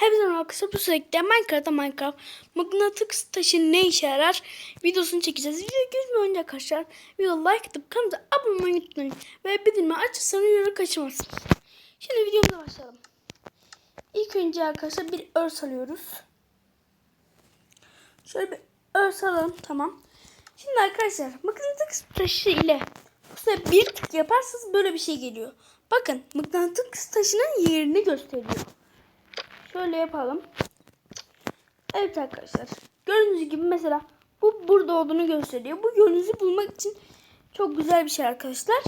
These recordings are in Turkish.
Hepinize merhaba arkadaşlar. Bu sürekli Minecraft'ta Minecraft mıknatıs taşı ne işe yarar videosunu çekeceğiz. Video gözüme önce arkadaşlar. Video like atıp kanalımıza abone olmayı unutmayın. Ve bildirimi açırsanız videoyu kaçırmazsınız. Şimdi videomuza başlayalım. İlk önce arkadaşlar bir örs alıyoruz. Şöyle bir örs alalım. Tamam. Şimdi arkadaşlar mıknatıs taşı ile bu bir tık yaparsanız böyle bir şey geliyor. Bakın mıknatıs taşının yerini gösteriyor. Şöyle yapalım. Evet arkadaşlar. Gördüğünüz gibi mesela bu burada olduğunu gösteriyor. Bu yönünüzü bulmak için çok güzel bir şey arkadaşlar.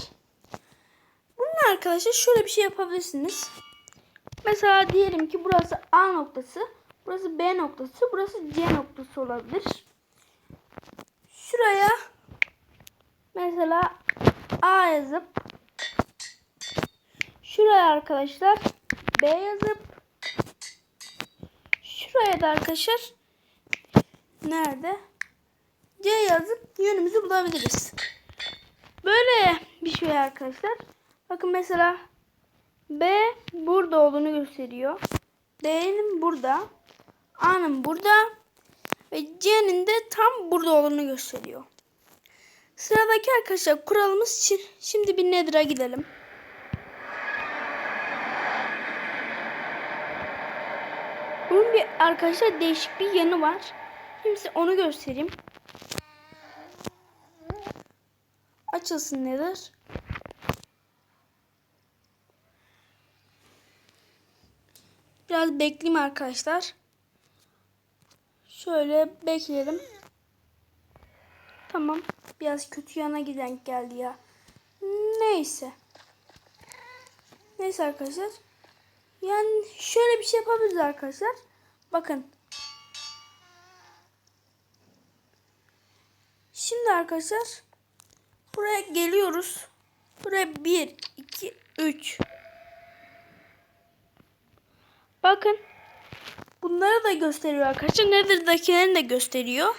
Bunun arkadaşlar şöyle bir şey yapabilirsiniz. Mesela diyelim ki burası A noktası, burası B noktası, burası C noktası olabilir. Şuraya mesela A yazıp şuraya arkadaşlar B yazıp da arkadaşlar nerede C yazıp yönümüzü bulabiliriz. Böyle bir şey arkadaşlar. Bakın mesela B burada olduğunu gösteriyor. D'nin burada. A'nın burada. Ve C'nin de tam burada olduğunu gösteriyor. Sıradaki arkadaşlar kuralımız için şimdi bir Nether'a gidelim. Bunun bir arkadaşlar değişik bir yanı var. Şimdi size onu göstereyim. Açılsın Nether. Biraz bekleyeyim arkadaşlar. Şöyle bekleyelim. Tamam. Biraz kötü yana giden geldi ya. Neyse. Neyse arkadaşlar. Yani şöyle bir şey yapabiliriz arkadaşlar. Bakın. Şimdi arkadaşlar buraya geliyoruz. Buraya 1 2 3 Bakın. Bunları da gösteriyor arkadaşlar. Nether'dakilerini de gösteriyor.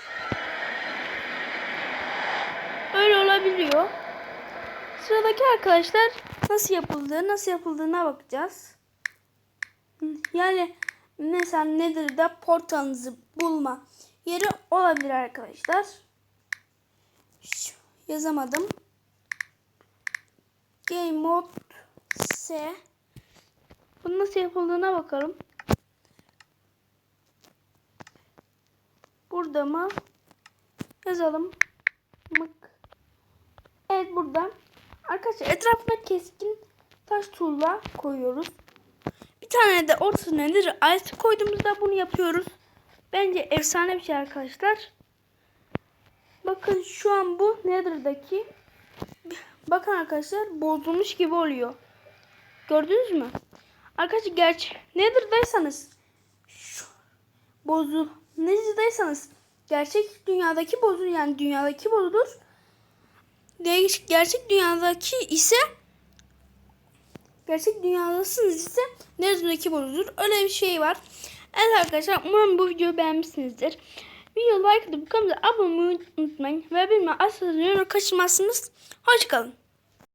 Öyle olabiliyor. Sıradaki arkadaşlar nasıl yapıldığı, nasıl yapıldığına bakacağız. Yani mesela Nether'da portalınızı bulma yeri olabilir arkadaşlar. Yazamadım. Game mode S. Bunun nasıl yapıldığına bakalım. Burada mı? Yazalım. Mık. Evet burada. Arkadaşlar etrafına keskin taş tuğla koyuyoruz. Tane de ortasına nedir? Ice koyduğumuzda bunu yapıyoruz. Bence efsane bir şey arkadaşlar. Bakın şu an bu Nether'daki bakın arkadaşlar bozulmuş gibi oluyor. Gördünüz mü? Arkadaşlar gerçi Nether'daysanız şu bozul Nether'daysanız gerçek dünyadaki bozul yani dünyadaki bozulur. Gerçek dünyadaki ise gerçek dünyadasınız ise Nether'daki bozulur. Öyle bir şey var. Evet arkadaşlar umarım bu videoyu beğenmişsinizdir. Video like atıp kanalımıza abone olmayı unutmayın. Ve bilmem asla kaçırmazsınız. Hoşçakalın.